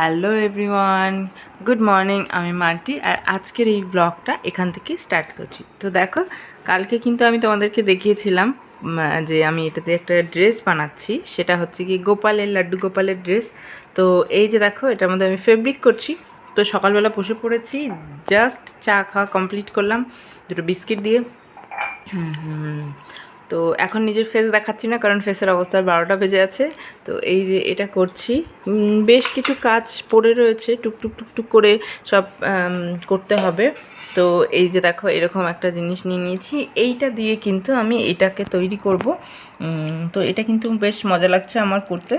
Hello everyone good morning আমি Marty আর আজকের এই ব্লগটা এখান থেকে স্টার্ট করছি। তো দেখো, কালকে কিন্তু আমি তোমাদেরকে দেখিয়েছিলাম যে আমি এটাতে একটা ড্রেস বানাচ্ছি। সেটা হচ্ছে কি গোপালের লাড্ডু গোপালের ড্রেস তো এই যে দেখো, এটার মধ্যে আমি ফেব্রিক করছি। তো সকালবেলা বসে পড়েছি জাস্ট চা খাওয়া কমপ্লিট করলাম, দুটো বিস্কিট দিয়ে। তো এখন নিজের ফেস দেখাচ্ছি না, কারণ ফেসের অবস্থা বারোটা বেজে আছে। তো এই যে এটা করছি। বেশ কিছু কাজ পড়ে রয়েছে টুকটুক টুকটুক করে সব করতে হবে। তো এই যে দেখো, এরকম একটা জিনিস নিয়ে নিয়েছি। এইটা দিয়ে কিন্তু আমি এটাকে তৈরি করব। তো এটা কিন্তু বেশ মজা লাগছে আমার করতে।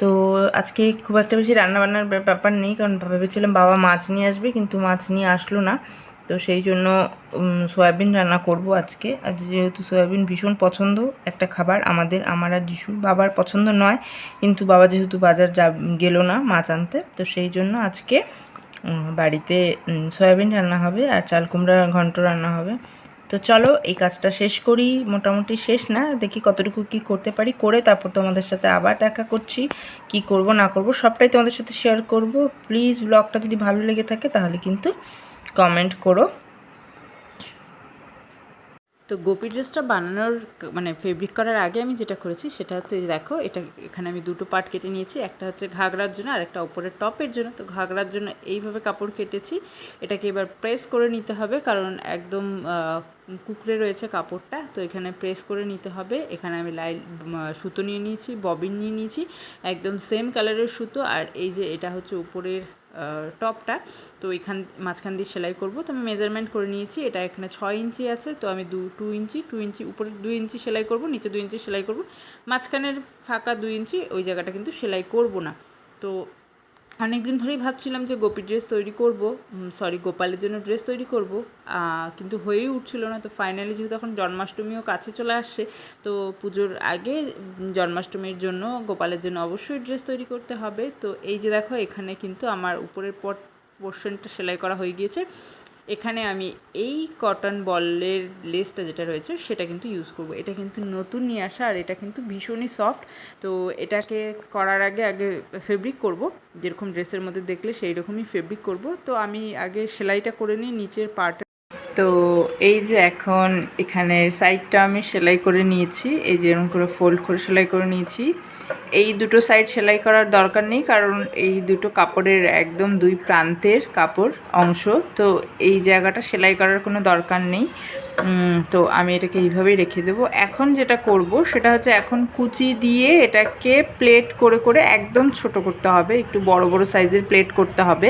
তো আজকে খুব একটা বেশি রান্নাবান্নার ব্যাপার নেই, কারণ ভেবেছিলাম বাবা মাছ নিয়ে আসবে, কিন্তু মাছ নিয়ে আসলো না। তো সেই জন্য সয়াবিন রান্না করব আজকে। আজ যেহেতু সয়াবিন ভীষণ পছন্দ একটা খাবার, আমাদের আমার আর যিশুর বাবার পছন্দ নয়, কিন্তু বাবা যেহেতু বাজার যা, গেল না মাছ আনতে, তো সেই জন্য আজকে বাড়িতে সয়াবিন রান্না হবে আর চাল কুমড়া ঘন্ট রান্না হবে। তো চলো, এই কাজটা শেষ করি, মোটামুটি শেষ না, দেখি কতটুকু কি করতে পারি, করে তারপর তোমাদের সাথে আবার দেখা করছি, কি করব না করব, সবটাই তোমাদের সাথে শেয়ার করব। প্লিজ ব্লগটা যদি ভালো লেগে থাকে, তাহলে কিন্তু কমেন্ট করো। তো গোপি ড্রেসটা বানানোর মানে ফেব্রিক করার আগে আমি যেটা করেছি সেটা হচ্ছে দেখো, এটা এখানে আমি দুটো পার্ট কেটে নিয়েছি, একটা হচ্ছে ঘাগরার জন্য আর একটা ওপরের টপের জন্য। তো ঘাগরার জন্য এইভাবে কাপড় কেটেছি। এটাকে এবার প্রেস করে নিতে হবে কারণ একদম কুকড়ে রয়েছে কাপড়টা, তো এখানে প্রেস করে নিতে হবে। এখানে আমি লাইল সুতো নিয়ে নিয়েছি ববিন নিয়ে নিয়েছি, একদম সেম কালারের সুতো। আর এই যে এটা হচ্ছে উপরের টপটা, তো এখান, মাঝখান দিয়ে সেলাই করব। তো আমি মেজারমেন্ট করে নিয়েছি, এটা এখানে ছয় ইঞ্চি আছে, তো আমি দু টু ইঞ্চি টু ইঞ্চি উপরে দুই ইঞ্চি সেলাই করব, নিচে দুই ইঞ্চি সেলাই করব। মাঝখানের ফাঁকা দুই ইঞ্চি, ওই জায়গাটা কিন্তু সেলাই করব না। তো অনেক দিন ধরেই ভাবছিলাম যে গোপী ড্রেস তৈরি করব। সরি গোপালের জন্য ড্রেস তৈরি করব। কিন্তু হয়েই উঠছিল না। তো ফাইনালি যেহেতু এখন জন্মাষ্টমীও কাছে চলে আসছে, তো পুজোর আগে জন্মাষ্টমীর জন্য গোপালের জন্য অবশ্যই ড্রেস তৈরি করতে হবে। তো এই যে দেখো, এখানে কিন্তু আমার উপরের পট পোর্শনটা সেলাই করা হয়ে গিয়েছে। এখানে আমি এই কটন বলের লেসটা যেটা রয়েছে, সেটা কিন্তু ইউজ করব। এটা কিন্তু নতুন নিয়ে আসা আর এটা কিন্তু ভীষণই সফট তো এটাকে করার আগে আগে ফেব্রিক করব। যেরকম ড্রেসের মধ্যে দেখলে সেই রকমই ফেব্রিক করব। তো আমি আগে সেলাইটা করে নিই, নিচের পার্ট তো এই যে এখন এখানে সাইডটা আমি সেলাই করে নিয়েছি, এই যে এরকম করে ফোল্ড করে সেলাই করে নিয়েছি। এই দুটো সাইড সেলাই করার দরকার নেই, কারণ এই দুটো কাপড়ের একদম দুই প্রান্তের কাপড় অংশ, তো এই জায়গাটা সেলাই করার কোনো দরকার নেই। তো আমি এটাকে এইভাবেই রেখে দেবো। এখন যেটা করব, সেটা হচ্ছে এখন কুচি দিয়ে এটাকে প্লেট করে করে একদম ছোট করতে হবে, একটু বড় বড় সাইজের প্লেট করতে হবে।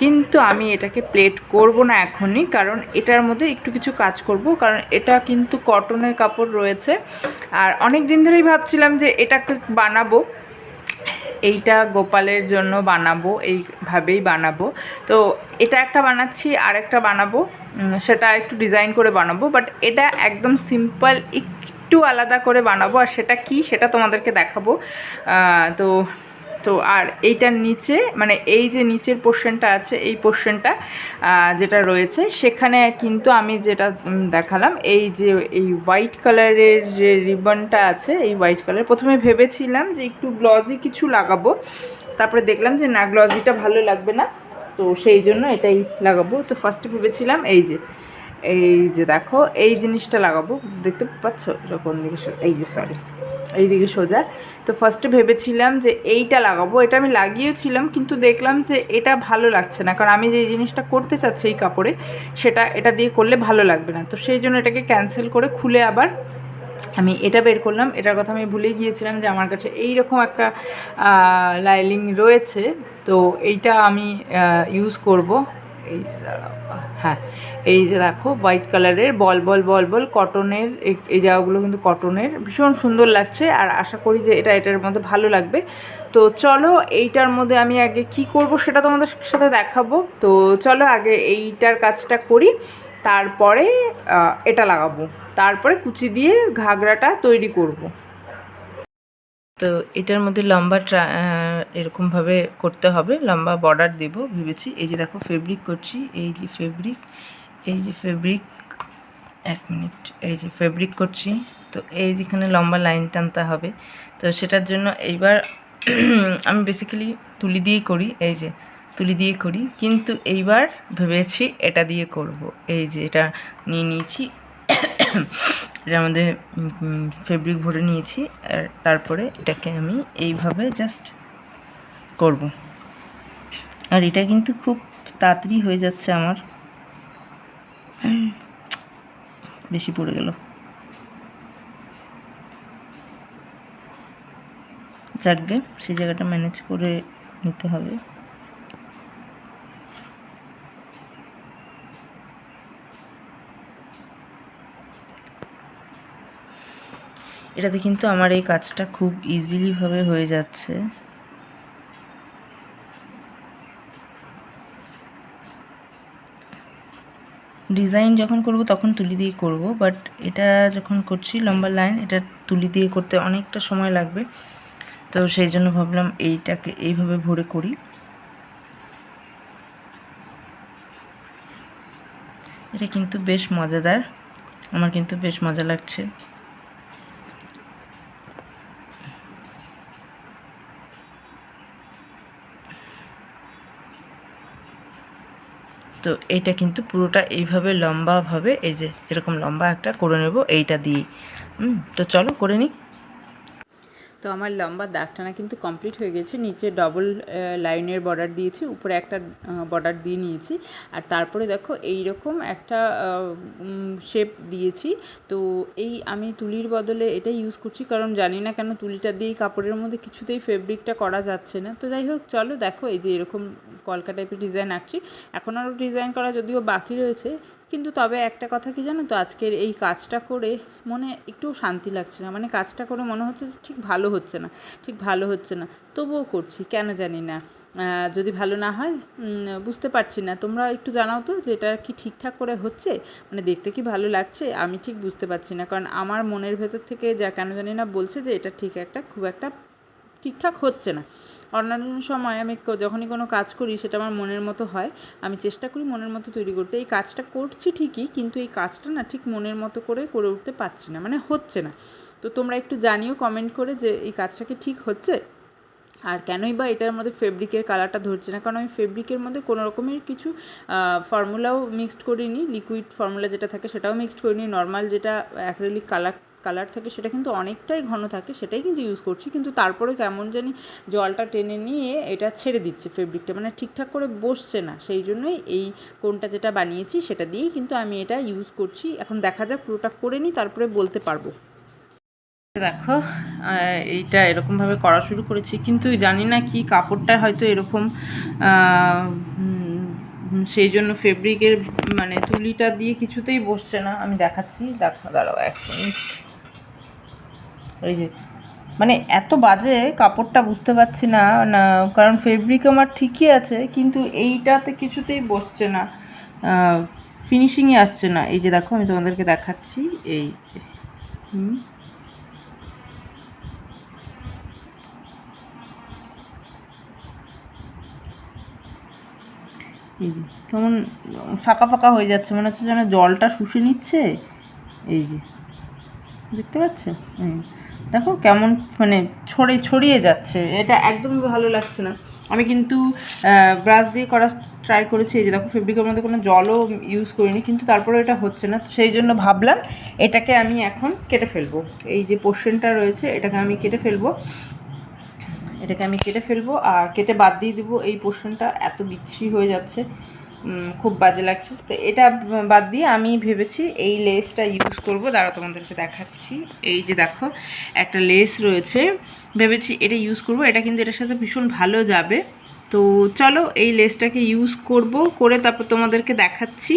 কিন্তু আমি এটাকে প্লেট করব না এখনই, কারণ এটার মধ্যে একটু কিছু কাজ করব, কারণ এটা কিন্তু কটনের কাপড় রয়েছে। আর অনেক দিন ধরেই ভাবছিলাম যে এটাকে বানাবো এইটা গোপালের জন্য বানাবো, এইভাবেই বানাবো। তো এটা একটা বানাচ্ছি আর একটা বানাবো সেটা একটু ডিজাইন করে বানাবো, বাট এটা একদম সিম্পল, একটু আলাদা করে বানাবো। আর সেটা কি, সেটা তোমাদেরকে দেখাবো। তো তো আর এইটার নিচে মানে এই যে নিচের পোর্শনটা আছে, এই পোর্শনটা যেটা রয়েছে, সেখানে কিন্তু আমি যেটা দেখালাম, এই যে, এই হোয়াইট কালারের যে রিবনটা আছে, এই হোয়াইট কালার প্রথমে ভেবেছিলাম যে একটু গ্লজি কিছু লাগাবো, তারপরে দেখলাম যে না গ্লজিটা ভালো লাগবে না, তো সেই জন্য এটাই লাগাবো, তো ফার্স্টে ভেবেছিলাম এই যে এই যে দেখো, এই জিনিসটা লাগাবো, দেখতে পাচ্ছ? কোন দিকে এই যে সরি এইদিকে সোজা। তো ফার্স্টে ভেবেছিলাম যে এইটা লাগাবো। এটা আমি লাগিয়েওছিলাম কিন্তু দেখলাম যে এটা ভালো লাগছে না। কারণ আমি যে জিনিসটা করতে চাচ্ছি এই কাপড়ে, সেটা, এটা দিয়ে করলে ভালো লাগবে না। তো সেই জন্য এটাকে ক্যান্সেল করে খুলে আবার আমি এটা বের করলাম। এটার কথা আমি ভুলে গিয়েছিলাম যে আমার কাছে এই রকম একটা লাইলিং রয়েছে। তো এইটা আমি ইউজ করব। এই হ্যাঁ। এই যে দেখো হোয়াইট কালারের বল বল বল বল কটনের এই- জায়গাগুলো কিন্তু কটনের ভীষণ সুন্দর লাগছে আর আশা করি যে এটা, এটার মধ্যে ভালো লাগবে। তো চলো, এইটার মধ্যে আমি আগে কি করব সেটা তোমাদের সাথে দেখাবো। তো চলো, আগে এইটার কাজটা করি, তারপরে এটা লাগাবো। তারপরে কুচি দিয়ে ঘাগরাটা তৈরি করব। তো এটার মধ্যে লম্বা ট্রা এরকমভাবে করতে হবে। লম্বা বর্ডার দেব, ভেবেছি। এই যে দেখো ফেব্রিক করছি। এই যে ফেব্রিক এই যে ফেব্রিক এক মিনিট এই যে ফেব্রিক করছি। তো এই যেখানে লম্বা লাইন টানতে হবে, তো সেটার জন্য এইবার আমি বেসিক্যালি তুলি দিয়েই করি, এই যে তুলি দিয়ে করি। কিন্তু এইবার ভেবেছি এটা দিয়ে করব। এই যে এটা নিয়ে নিয়েছি এটা আমাদের ফেব্রিক ভরে নিয়েছি, আর তারপরে এটাকে আমি এইভাবে জাস্ট করব। আর এটা কিন্তু খুব তাড়াতাড়ি হয়ে যাচ্ছে আমার। বেশি পড়ে গেল। যাকগে সেই জায়গাটা ম্যানেজ করে নিতে হবে। এটাতে কিন্তু আমার এই কাজটা খুব ইজিলিভাবে হয়ে যাচ্ছে। ডিজাইন যখন করব তখন তুলি দিয়ে করব বাট এটা যখন করছি লম্বা লাইন এটা তুলি দিয়ে করতে অনেকটা সময় লাগবে। তো সেই জন্য ভাবলাম এইটাকে এইভাবে ভরে করি। এটা কিন্তু বেশ মজাদার। আমার কিন্তু বেশ মজা লাগছে। তো এটা কিন্তু পুরোটা এইভাবে লম্বাভাবে, এই যে এরকম লম্বা একটা করে নেব, এইটা দিয়ে তো চলো করে নিই। তো আমার লম্বা দাগটানা কিন্তু কমপ্লিট হয়ে গেছে। নিচে ডবল লাইনের বর্ডার দিয়েছি, উপরে একটা বর্ডার দিয়ে নিয়েছি। আর তারপরে দেখো এই রকম একটা শেপ দিয়েছি। তো এই আমি তুলির বদলে এটা ইউজ করছি, কারণ জানি না কেন তুলিটা দিয়েই কাপড়ের মধ্যে কিছুতেই ফেব্রিকটা করা যাচ্ছে না। তো যাই হোক, চলো দেখো এই যে এরকম কলকা টাইপের ডিজাইন আঁকছি। এখন আরও ডিজাইন করা যদিও বাকি রয়েছে কিন্তু তবে একটা কথা কি জানো তো? আজকের এই কাজটা করে মনে একটু শান্তি লাগছে না। মানে কাজটা করে মনে হচ্ছে যে ঠিক ভালো হচ্ছে না। ঠিক ভালো হচ্ছে না। তবুও করছি, কেন জানি না। যদি ভালো না হয় বুঝতে পারছি না। তোমরা একটু জানাও তো যে এটা কি ঠিকঠাক করে হচ্ছে? মানে দেখতে কি ভালো লাগছে? আমি ঠিক বুঝতে পারছি না। কারণ আমার মনের ভেতর থেকে যা কেন জানি না বলছে যে এটা ঠিক একটা, খুব একটা ঠিকঠাক হচ্ছে না। অন্যান্য সময় আমি যখনই কোনো কাজ করি, সেটা আমার মনের মতো হয়। আমি চেষ্টা করি মনের মতো তৈরি করতে। এই কাজটা করছি ঠিকই, কিন্তু এই কাজটা না ঠিক মনের মতো করে করে উঠতে পারছি না মানে হচ্ছে না। তো তোমরা একটু জানিও কমেন্ট করে যে এই কাজটা কি ঠিক হচ্ছে? আর কেনই বা এটার মধ্যে ফেব্রিকের কালারটা ধরছে না? কারণ আমি ফেব্রিকের মধ্যে কোনো রকমের কিছু ফর্মুলাও মিক্সড করিনি। লিকুইড ফর্মুলা যেটা থাকে, সেটাও মিক্সড করিনি। নর্মাল যেটা অ্যাক্রেলিক কালার কালার থাকে সেটা কিন্তু অনেকটাই ঘন থাকে, সেটাই কিন্তু ইউজ করছি। কিন্তু তারপরে কেমন জানি জলটা টেনে নিয়ে এটা ছেড়ে দিচ্ছে ফেব্রিকটা মানে ঠিকঠাক করে বসছে না। সেই জন্যই এই কোনটা যেটা বানিয়েছি সেটা দিয়েই কিন্তু আমি এটা ইউজ করছি। এখন দেখা যাক পুরোটা করে নিই, তারপরে বলতে পারব। দেখো এইটা এরকমভাবে করা শুরু করেছি, কিন্তু জানি না কি কাপড়টা হয়তো এরকম সেই জন্য ফেব্রিকের মানে তুলিটা দিয়ে কিছুতেই বসছে না। আমি দেখাচ্ছি, দেখো, দাঁড়াও এক মিনিট। ওই যে মানে এত বাজে কাপড়টা বুঝতে পারছি না না, কারণ ফেব্রিক আমার ঠিকই আছে, কিন্তু এইটাতে কিছুতেই বসছে না ফিনিশিংয়ে আসছে না। এই যে দেখো, আমি তোমাদেরকে দেখাচ্ছি, এই যে, হুম। এই যে, কেমন ফাঁকা ফাঁকা হয়ে যাচ্ছে, মনে হচ্ছে যেন জলটা শুষে নিচ্ছে। এই যে, দেখতে পাচ্ছ? দেখো কেমন মানে ছড়ে, ছড়িয়ে যাচ্ছে। এটা একদমই ভালো লাগছে না। আমি কিন্তু ব্রাশ দিয়ে করা ট্রাই করেছি। এই যে দেখো ফেব্রিকের মধ্যে কোনো জলও ইউজ করিনি, কিন্তু তারপরে এটা হচ্ছে না। তো সেই জন্য ভাবলাম এটাকে আমি এখন কেটে ফেলব। এই যে পোর্শনটা রয়েছে, এটাকে আমি কেটে ফেলব। এটাকে আমি কেটে ফেলব। আর কেটে বাদ দিয়ে দেবো। এই পোর্শনটা এত বিচ্ছি হয়ে যাচ্ছে। খুব বাজে লাগছে। তো এটা বাদ দিয়ে আমি ভেবেছি এই লেসটা ইউজ করব। দাঁড়া তোমাদেরকে দেখাচ্ছি। এই যে দেখো, একটা লেস রয়েছে। ভেবেছি এটা ইউজ করব। এটা কিন্তু এটার সাথে ভীষণ ভালো যাবে। তো চলো এই লেসটাকে ইউজ করব। করে তারপর তোমাদেরকে দেখাচ্ছি।